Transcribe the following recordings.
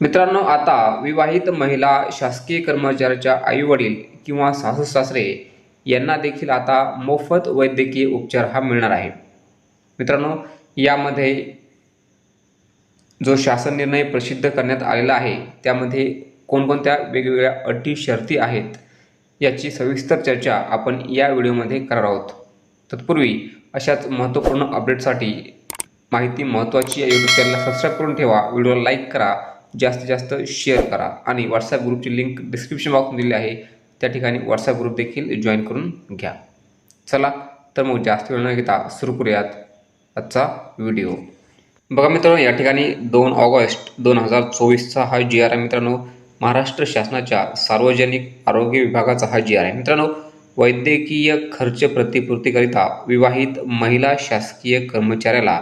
मित्रांनो आता विवाहित महिला शासकीय कर्मचाऱ्याच्या आईवडील किंवा सासू सासरे यांना देखील आता मोफत वैद्यकीय उपचार हा मिळणार आहे. मित्रांनो यामध्ये जो शासन निर्णय प्रसिद्ध करण्यात आलेला आहे त्यामध्ये कोणकोणत्या वेगवेगळ्या अटी शर्ती आहेत याची सविस्तर चर्चा आपण या व्हिडिओमध्ये करणार आहोत. तत्पूर्वी अशाच महत्त्वपूर्ण अपडेटसाठी माहिती महत्त्वाची या यूट्यूब चॅनलला सबस्क्राईब करून ठेवा व्हिडिओला लाईक करा जास्तीत जास्त शेअर करा. आणि व्हॉट्सॲप ग्रुपची लिंक डिस्क्रिप्शन बॉक्समध्ये दिली आहे. त्या ठिकाणी व्हॉट्सॲप ग्रुप देखील जॉईन करून घ्या. चला तर मग जास्त वेळ न घेता सुरू करूयात आजचा व्हिडिओ बघा मित्रांनो या ठिकाणी दोन ऑगस्ट दोन हजार चोवीसचा हा जी आर आहे मित्रांनो. महाराष्ट्र शासनाच्या सार्वजनिक आरोग्य विभागाचा हा जी आर आहे. मित्रांनो वैद्यकीय खर्च प्रतिपूर्तीकरिता विवाहित महिला शासकीय कर्मचाऱ्याला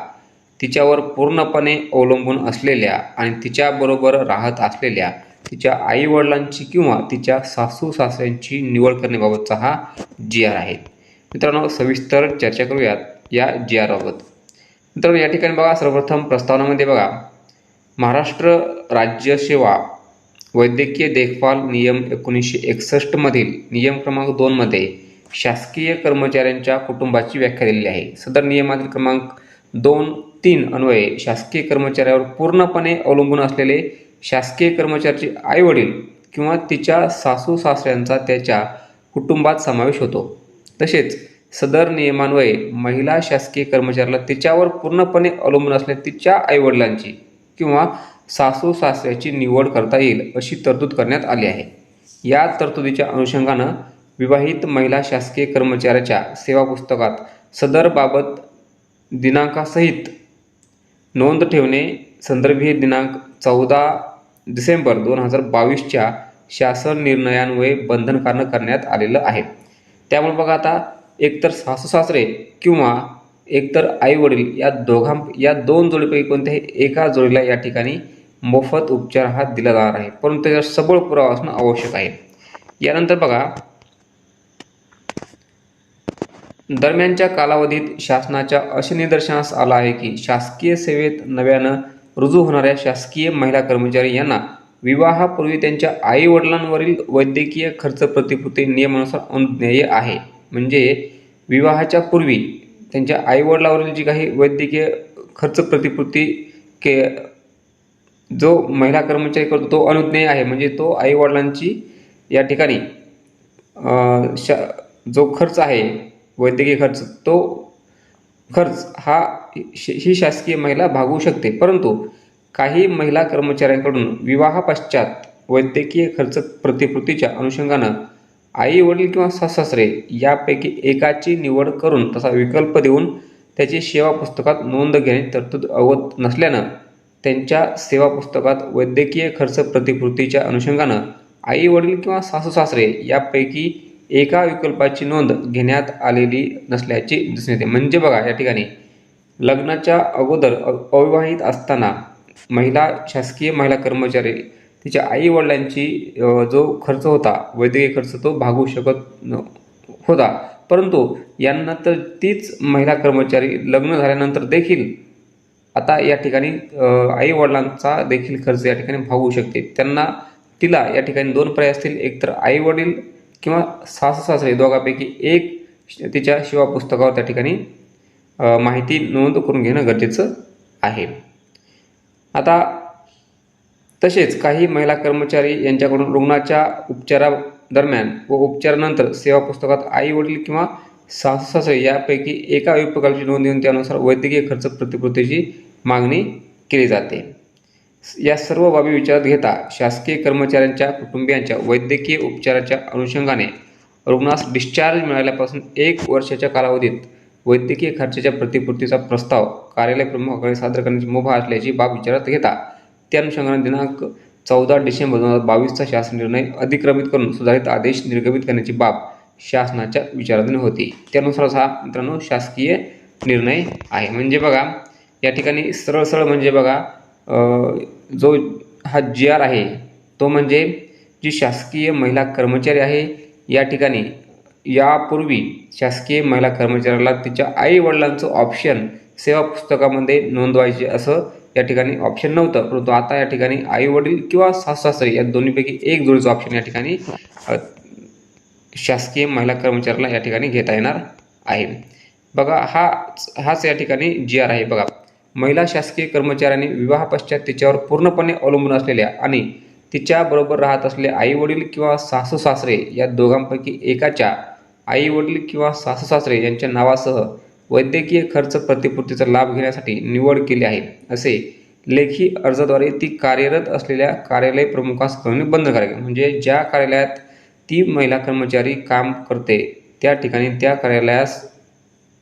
तिच्यावर पूर्णपणे अवलंबून असलेल्या आणि तिच्याबरोबर राहत असलेल्या तिच्या आईवडिलांची किंवा तिच्या सासू सासऱ्यांची निवड करण्याबाबतचा हा जी आर आहे. मित्रांनो सविस्तर चर्चा करूयात या जी आरबाबत. मित्रांनो या ठिकाणी बघा सर्वप्रथम प्रस्तावनामध्ये बघा. महाराष्ट्र राज्य सेवा वैद्यकीय देखभाल नियम एकोणीसशे एकसष्टमधील नियम क्रमांक दोनमध्ये शासकीय कर्मचाऱ्यांच्या कुटुंबाची व्याख्या दिलेली आहे. सदर नियमातील क्रमांक दोन तीन अन्वये शासकीय कर्मचाऱ्यावर पूर्णपणे अवलंबून असलेले शासकीय कर्मचाऱ्याचे आईवडील किंवा तिच्या सासू सासऱ्यांचा त्याच्या कुटुंबात समावेश होतो. तसेच सदर नियमान्वये महिला शासकीय कर्मचाऱ्याला तिच्यावर पूर्णपणे अवलंबून असलेल्या तिच्या आईवडिलांची किंवा सासू सासऱ्याची निवड करता येईल अशी तरतूद करण्यात आली आहे. या तरतुदीच्या अनुषंगानं विवाहित महिला शासकीय कर्मचाऱ्याच्या सेवा पुस्तकात सदरबाबत दिनांकासहित नोंद ठेवणे संदर्भीय दिनांक चौदा डिसेंबर दोन हजार बावीसच्या शासन निर्णयान्वये बंधनकारक करण्यात आलेलं आहे. त्यामुळे बघा आता एकतर सासू सासरे किंवा एकतर आई वडील या दोघां या दोन जोडीपैकी कोणत्याही एका जोडीला या ठिकाणी मोफत उपचार हा दिला जाणार आहे. परंतु त्याचा सबळ पुरावा असणं आवश्यक आहे. यानंतर बघा दरम्यानच्या कालावधीत शासनाच्या असे निदर्शनास आलं आहे की शासकीय सेवेत नव्यानं रुजू होणाऱ्या शासकीय महिला कर्मचारी यांना विवाहापूर्वी त्यांच्या आई वडिलांवरील वैद्यकीय खर्च प्रतिपूर्ती नियमानुसार अनुज्ञेय आहे. म्हणजे विवाहाच्या पूर्वी त्यांच्या आईवडिलावरील जी काही वैद्यकीय खर्च प्रतिपूर्ती के जो महिला कर्मचारी करतो तो अनुज्ञेय आहे. म्हणजे तो आईवडिलांची या ठिकाणी शा जो खर्च आहे वैद्यकीय खर्च. तो खर्च हा श- ही शासकीय महिला भागवू शकते. परंतु काही महिला कर्मचाऱ्यांकडून विवाहापश्चात वैद्यकीय खर्च प्रतिपूर्तीच्या अनुषंगानं आई वडील किंवा सासरे यापैकी एकाची निवड करून तसा विकल्प देऊन त्याची सेवा पुस्तकात नोंद घेण्याची तरतूद अवगत नसल्यानं त्यांच्या सेवा पुस्तकात वैद्यकीय खर्च प्रतिपूर्तीच्या अनुषंगानं आई वडील किंवा सासू सासरे यापैकी एका विकल्पाची नोंद घेण्यात आलेली नसल्याचे दिसून येते. म्हणजे बघा या ठिकाणी लग्नाच्या अगोदर अविवाहित असताना महिला शासकीय महिला कर्मचारी तिच्या आई वडिलांची जो खर्च होता वैद्यकीय खर्च तो भागू शकत होता. परंतु यांना तर तीच महिला कर्मचारी लग्न झाल्यानंतर देखील आता या ठिकाणी आई वडिलांचा देखील खर्च या ठिकाणी भागू शकते. त्यांना तिला या ठिकाणी दोन पर्याय असतील. एकतर आई वडील किंवा सासू सासरे दोघांपैकी एक श- तिच्या शिवा पुस्तकावर त्या ठिकाणी माहिती नोंद करून घेणं गरजेचं आहे. आता तसेच काही महिला कर्मचारी यांच्याकडून रुग्णाच्या उपचारादरम्यान व उपचारानंतर सेवा पुस्तकात आई वडील किंवा सासू सासरे यापैकी एका विभागाची नोंद घेऊन त्यानुसार वैद्यकीय खर्च प्रतिपूर्तीची मागणी केली जाते. या सर्व बाबी विचारात घेता शासकीय कर्मचाऱ्यांच्या कुटुंबियांच्या वैद्यकीय उपचाराच्या अनुषंगाने रुग्णास डिस्चार्ज मिळाल्यापासून एक वर्षाच्या कालावधीत वैद्यकीय खर्चाच्या प्रतिपूर्तीचा प्रस्ताव कार्यालय प्रमुखाकडे सादर करण्याची मुभा असल्याची बाब विचारात घेता. त्या अनुषंगाने दिनांक चौदा डिसेंबर दोन हजार बावीसचा शासन निर्णय अधिक्रमित करून सुधारित आदेश निर्गमित करण्याची बाब शासनाच्या विचाराधीन होती. त्यानुसारच हा मित्रांनो शासकीय निर्णय आहे. म्हणजे बघा या ठिकाणी सरळ सरळ म्हणजे बघा जो हा जी आर आहे तो म्हणजे जी शासकीय महिला कर्मचारी आहे या ठिकाणी यापूर्वी शासकीय महिला कर्मचाऱ्याला तिच्या आईवडिलांचं ऑप्शन सेवा पुस्तकामध्ये नोंदवायचे असं या ठिकाणी ऑप्शन नव्हतं. परंतु आता या ठिकाणी आईवडील किंवा सासू या दोन्हीपैकी एक जोडीचं ऑप्शन या ठिकाणी शासकीय महिला कर्मचाऱ्याला या ठिकाणी घेता येणार आहे. बघा हा हाच या ठिकाणी जी आर आहे. बघा महिला शासकीय कर्मचाऱ्यांनी विवाहापश्चात तिच्यावर पूर्णपणे अवलंबून असलेल्या आणि तिच्याबरोबर राहत असलेले आई वडील किंवा सासू सासरे या दोघांपैकी एकाच्या आई वडील किंवा सासू सासरे यांच्या नावासह वैद्यकीय खर्च प्रतिपूर्तीचा लाभ घेण्यासाठी निवड केली आहे असे लेखी अर्जाद्वारे ती कार्यरत असलेल्या कार्यालय प्रमुखास कळणे बंधनकारक करावे म्हणजे ज्या कार्यालयात ती महिला कर्मचारी काम करते त्या ठिकाणी त्या कार्यालयास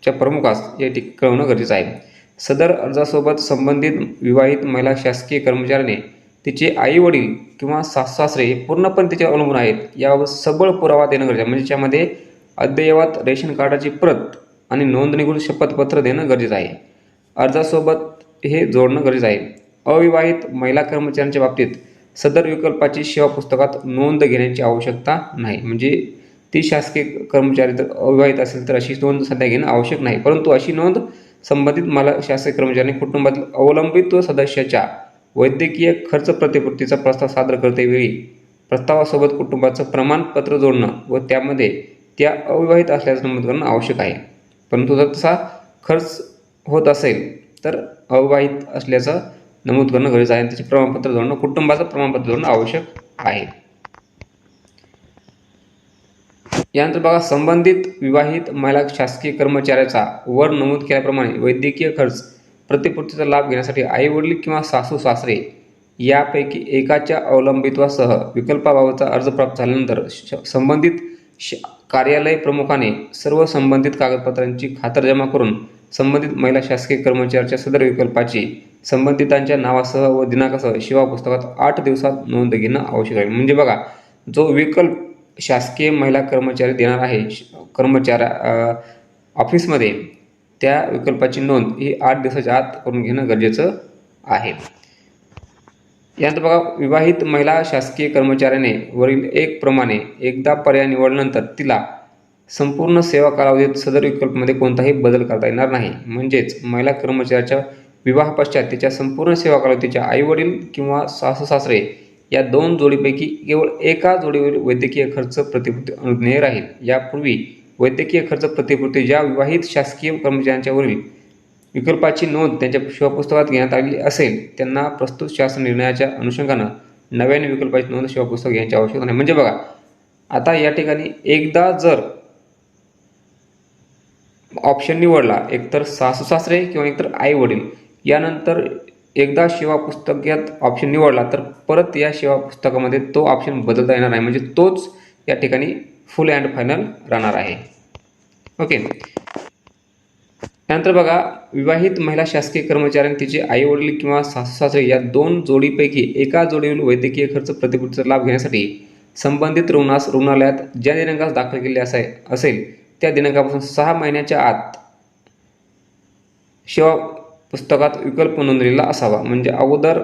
च्या प्रमुखास या ठिक कळवणं गरजेचं आहे. सदर अर्जासोबत संबंधित विवाहित महिला शासकीय कर्मचाऱ्याने तिचे आई वडील किंवा सास सासरे हे पूर्णपणे तिच्यावर अवलंबून आहेत. याबाबत सबळ पुरावा देणं गरजेचं आहे. म्हणजे त्यामध्ये अद्ययावत रेशन कार्डाची प्रत आणि नोंदणीकृत शपथपत्र देणं गरजेचं आहे. अर्जासोबत हे जोडणं गरजेचं आहे. अविवाहित महिला कर्मचाऱ्यांच्या बाबतीत सदर विकल्पाची सेवा पुस्तकात नोंद घेण्याची आवश्यकता नाही. म्हणजे ती शासकीय कर्मचारी जर अविवाहित असेल तर अशी नोंद सध्या घेणं आवश्यक नाही. परंतु अशी नोंद संबंधित मला शासकीय कर्मचाऱ्यांनी कुटुंबातील अवलंबित्व सदस्याच्या वैद्यकीय खर्च प्रतिपूर्तीचा प्रस्ताव सादर करतेवेळी प्रस्तावासोबत कुटुंबाचं प्रमाणपत्र जोडणं व त्यामध्ये त्या अविवाहित असल्याचं नमूद करणं आवश्यक आहे. परंतु जर तसा खर्च होत असेल तर अविवाहित असल्याचं नमूद करणं गरजेचं आहे त्याचे प्रमाणपत्र जोडणं कुटुंबाचं प्रमाणपत्र जोडणं आवश्यक आहे. यानंतर बघा संबंधित विवाहित महिला शासकीय कर्मचाऱ्याचा वर नमूद केल्याप्रमाणे वैद्यकीय खर्च प्रतिपूर्तीचा लाभ घेण्यासाठी आई वडील किंवा सासू सासरे यापैकी एकाच्या अवलंबित्वासह विकल्पाबाबतचा अर्ज प्राप्त झाल्यानंतर श- संबंधित श कार्यालय प्रमुखाने सर्व संबंधित कागदपत्रांची खातरजमा करून संबंधित महिला शासकीय कर्मचाऱ्याच्या सदर विकल्पाची संबंधितांच्या नावासह व दिनांकासह शिवा पुस्तकात आठ दिवसात नोंद घेणं आवश्यक आहे. म्हणजे बघा जो विकल्प शासकीय महिला कर्मचारी देणार आहे श- कर्मचाऱ्या ऑफिसमध्ये त्या विकल्पाची नोंद ही आठ दिवसाच्या आत करून घेणं गरजेचं आहे. यानंतर बघा विवाहित महिला शासकीय कर्मचाऱ्याने वरील एक प्रमाणे एकदा पर्याय निवडल्यानंतर तिला संपूर्ण सेवा कालावधीत सदर विकल्पमध्ये कोणताही बदल करता येणार नाही. म्हणजेच महिला कर्मचाऱ्याच्या विवाहापश्चात तिच्या संपूर्ण सेवा कालावधीच्या आईवडील किंवा सासू सासरे या दोन जोडीपैकी केवळ एका जोडीवरील वैद्यकीय खर्च प्रतिपूर्ती अनुज्ञेय राहील. यापूर्वी वैद्यकीय खर्च प्रतिपूर्ती ज्या विवाहित शासकीय कर्मचाऱ्यांच्यावरील विकल्पाची नोंद त्यांच्या शिवपुस्तकात घेण्यात आलेली असेल त्यांना प्रस्तुत शासन निर्णयाच्या अनुषंगानं नव्याने विकल्पाची नोंद शिवपुस्तक घेण्याची आवश्यकता नाही. म्हणजे बघा आता या ठिकाणी एकदा जर ऑप्शन निवडला एकतर सासू सासरे किंवा एकतर आई वडील यानंतर एकदा सेवा पुस्तकात ऑप्शन निवडला तर परत या सेवा पुस्तकामध्ये तो ऑप्शन बदलता येणार नाही. म्हणजे तोच या ठिकाणी फुल अँड फायनल राहणार आहे. ओके त्यानंतर बघा विवाहित महिला शासकीय कर्मचाऱ्यांनी तिचे आई वडील किंवा सासू सासरे या दोन जोडीपैकी एका जोडीवरील वैद्यकीय खर्च प्रतिपूर्तीचा लाभ घेण्यासाठी संबंधित रुग्णास रुग्णालयात ज्या दिनांकास दाखल केले असाय असेल त्या दिनांकापासून सहा महिन्याच्या आत सेवा पुस्तकात विकल्प नोंदलेला असावा. म्हणजे अगोदर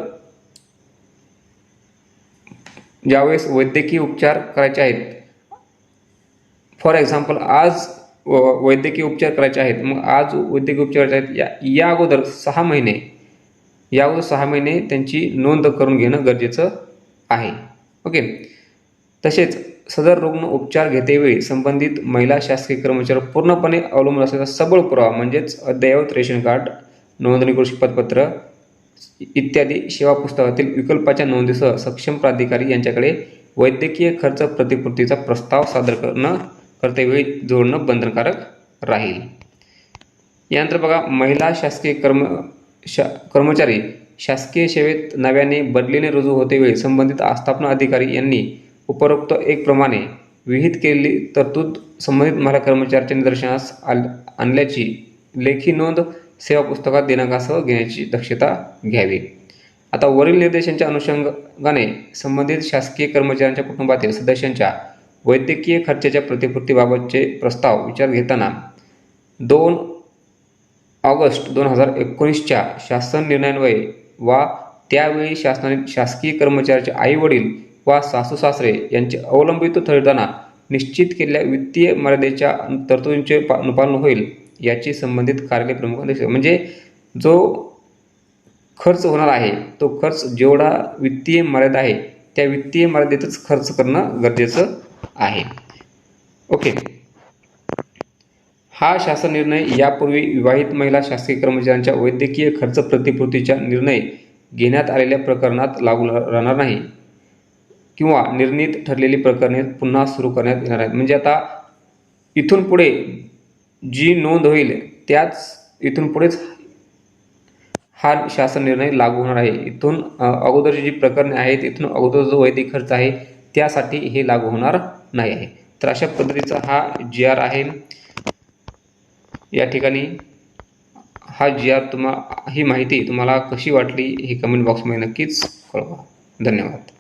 ज्यावेळेस वैद्यकीय उपचार करायचे आहेत फॉर एक्झाम्पल आज व- वैद्यकीय उपचार करायचे आहेत मग आज वैद्यकीय उपचार करायचे आहेत या या अगोदर सहा महिने या अगोदर सहा महिने त्यांची नोंद करून घेणं गरजेचं आहे. ओके? तसेच सदर रुग्ण उपचार घेतेवेळी संबंधित महिला शासकीय कर्मचारी पूर्णपणे अवलंबून असलेला सबळ पुरावा म्हणजेच अद्ययावत रेशन कार्ड नोंदणीकृत शपथपत्र इत्यादी सेवा पुस्तकातील विकल्पाच्या नोंदीसह सक्षम प्राधिकारी यांच्याकडे वैद्यकीय खर्च प्रतिपूर्तीचा प्रस्ताव सादर करणं करतेवेळी जोडणं बंधनकारक राहील. यानंतर बघा महिला शासकीय कर्म शा कर्मचारी शासकीय सेवेत नव्याने बदलीने रुजू होतेवेळी संबंधित आस्थापना अधिकारी यांनी उपरोक्त एक प्रमाणे विहित केलेली तरतूद संबंधित महिला कर्मचाऱ्याच्या निदर्शनास आल आणल्याची लेखी नोंद सेवा पुस्तकात दिनांकासह घेण्याची दक्षता घ्यावी. आता वरील निर्देशांच्या अनुषंगाने संबंधित शासकीय कर्मचाऱ्यांच्या कुटुंबातील सदस्यांच्या वैद्यकीय खर्चाच्या प्रतिपूर्तीबाबतचे प्रस्ताव विचार घेताना दोन ऑगस्ट दोन हजार एकोणीसच्या शासन निर्णयान्वये वा त्यावेळी शासनाने शासकीय कर्मचाऱ्याचे आई वडील वा सासू सासरे यांचे अवलंबित्व ठरवताना निश्चित केलेल्या वित्तीय मर्यादेच्या तरतुदींचे पा अनुपालन होईल. याची संबंधित कार्यालय म्हणजे जो खर्च होणार आहे तो खर्च जेवढा वित्तीय मर्यादा आहे त्या वित्तीय मर्यादेतच खर्च करणं गरजेचं आहे. ओके. हा शासन निर्णय यापूर्वी विवाहित महिला शासकीय कर्मचाऱ्यांच्या वैद्यकीय खर्च प्रतिपूर्तीचा निर्णय घेण्यात आलेल्या प्रकरणात लागू राहणार नाही किंवा निर्णीत ठरलेली प्रकरणे पुन्हा सुरू करण्यात येणार आहेत. म्हणजे आता इथून पुढे जी नोंद होईल त्याच इथून पुढेच हा शासन निर्णय लागू होणार आहे. इथून अगोदरची जी प्रकरणे आहेत इथून अगोदर जो वैदिक खर्च आहे त्यासाठी हे लागू होणार नाही आहे. तर अशा पद्धतीचा हा जी आर आहे. या ठिकाणी हा जी आर तुम्हा ही माहिती तुम्हाला कशी वाटली हे कमेंट बॉक्समध्ये नक्कीच कळवा. धन्यवाद.